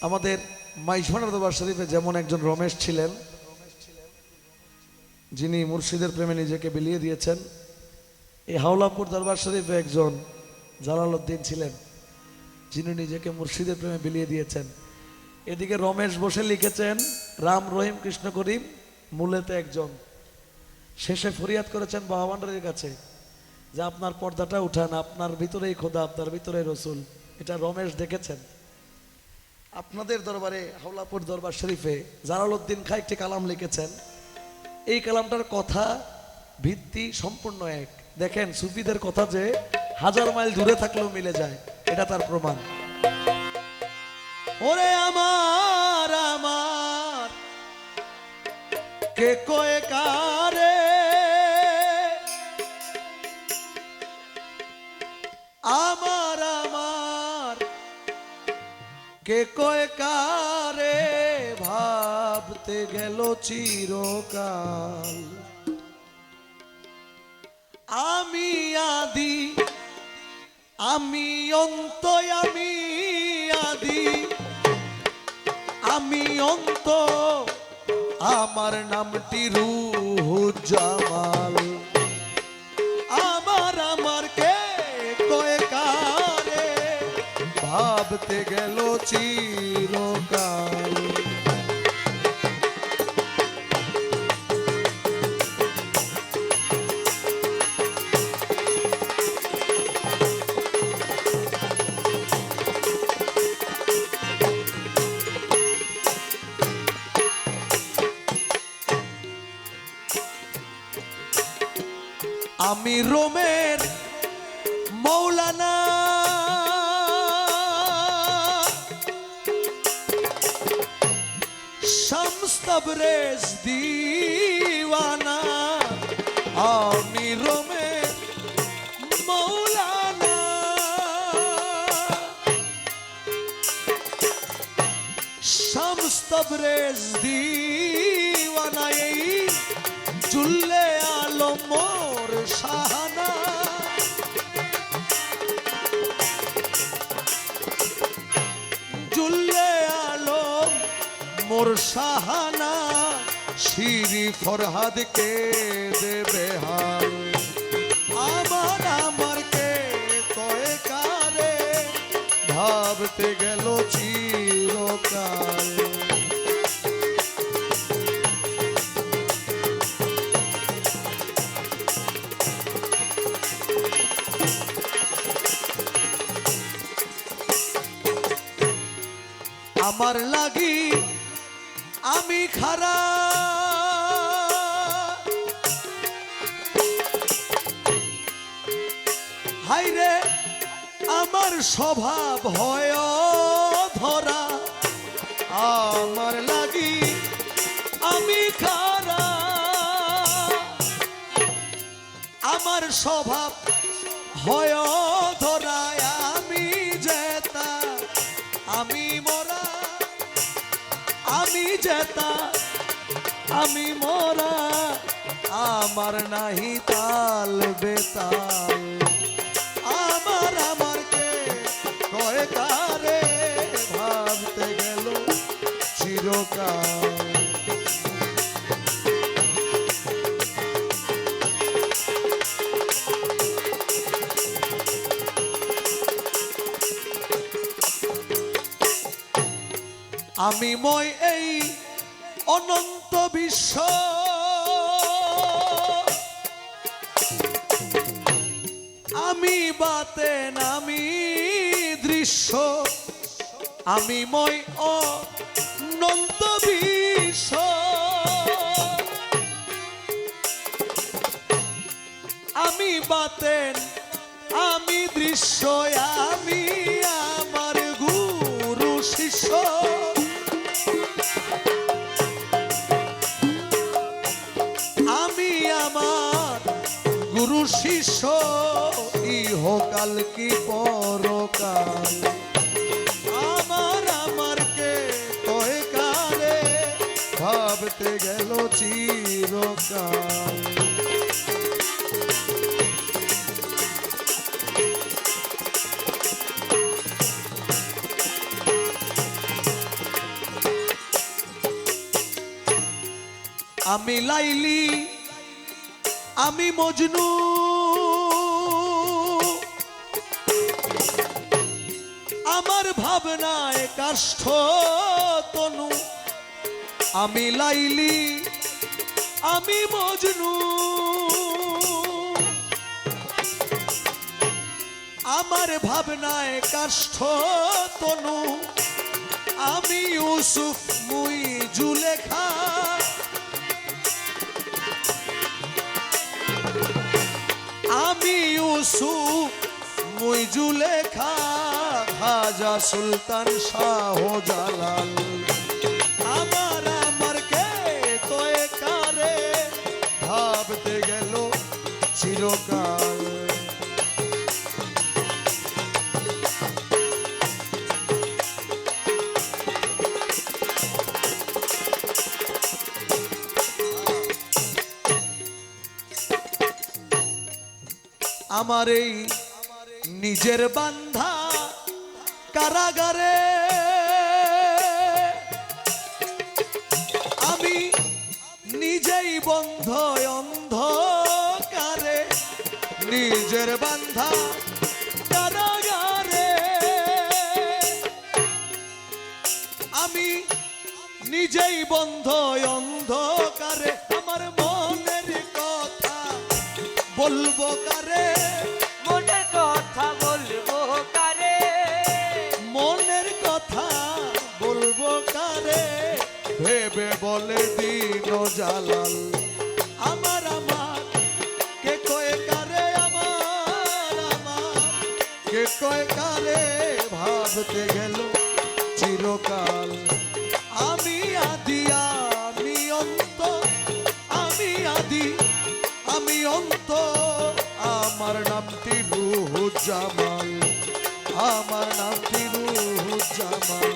আমাদের মাইজভান্ডার দরবার শরীফে যেমন একজন রমেশ ছিলেন, যিনি মুর্শিদের প্রেমে নিজেকে বিলিয়ে দিয়েছেন, এই হাওলাপুর দরবার শরীফে একজন জালালউদ্দিন ছিলেন, যিনি নিজেকে মুর্শিদের প্রেমে বিলিয়ে দিয়েছেন। এদিকে রমেশ বসে লিখেছেন, রাম রহিম কৃষ্ণ করিম মূলেতে একজন। শেষে ফরিয়াদ করেছেন বাবা কাছে যে আপনার পর্দাটা উঠান, আপনার ভিতরেই খোদা, আপনার ভিতরেই রসুল। এটা রমেশ দেখেছেন। আপনাদের দরবারে, হাওলাপুর দরবার শরীফে জালালউদ্দিন খা একটি কালাম লিখেছেন। এই কালামটার কথা, ভিত্তি সম্পূর্ণ এক। দেখেন, সুফিদের কথা যে হাজার মাইল দূরে থাকলেও মিলে যায়, এটা তার প্রমাণ। ওরে আমার আমার, কে কয়ে কারে? আমার কে কয়ে কারে ভাবতে গেল চিরকাল? আমি আদি, আমি অন্ত আমি আদি, আমি অন্ত আমার নামটি রুহু জামাল ভাবতে গেল চিরকাল। আমি রোমের মৌলানা শামস্তবরেজ দিওয়ানা, আমি রোমের মৌলানা। শামস্তবরেজ দিওয়ানা, এই চুল্লে আলো মোর সাহানা জুল্লে আলো মোর সাহানা শিরি ফরহাদকে দেবে হাল আমার আমার কে কয়ে কারে? ভাবতে গেল চিরকাল। আমার লাগি আমি খারা স্বভাব হয় ধরা আমার লাগি আমি খারা। আমার স্বভাব হয় আমি জেতা। আমি মরা, আমি জেতা। আমি মরা, আমার নাহি তাল বেতাল। ভাবতে আমি মই এই অনন্ত বিশ্ব। আমি বাতে আমি দৃশ্য আমি মই অ নন্দ বিশ্ব। আমি বাতেন আমি দৃশ্য ইহকাল কি পরকাল? আমার আমার কে কয় কালে ভাবতে গেল চিরকাল। আমি লাইলি, আমি মজনু। ভাবনায় কাষ্ঠ তনু। আমি লাইলি, আমি মজনু। আমার ভাবনায় কাষ্ঠ তনু। আমি ইউসুফ মুই জুলেখা আমি ইউসুফ মুই জুলেখা খাজা সুলতান শাহ জালাল আমার আমার কে তোয়ে কারে ভাবতে গেল চিরকাল। আমার এই নিজের বান্ধা কারাগারে। আমি নিজেই বন্ধ অন্ধকারে, নিজের বান্ধা কারাগারে। আমি নিজেই বন্ধ অন্ধকারে, আমার মনের কথা বলব কারে? কারে ভেবে বলে দিন জালাল, আমার আমার, কে কয়ে কারে আমার আমার, কে কয়ে কারে ভাবতে গেল চিরকাল। আমি আদি, আমি অন্ত, আমি আদি, আমি অন্ত, আমার নামটি রুহুজ্জামাল আমার নামটি রুহুজ্জামাল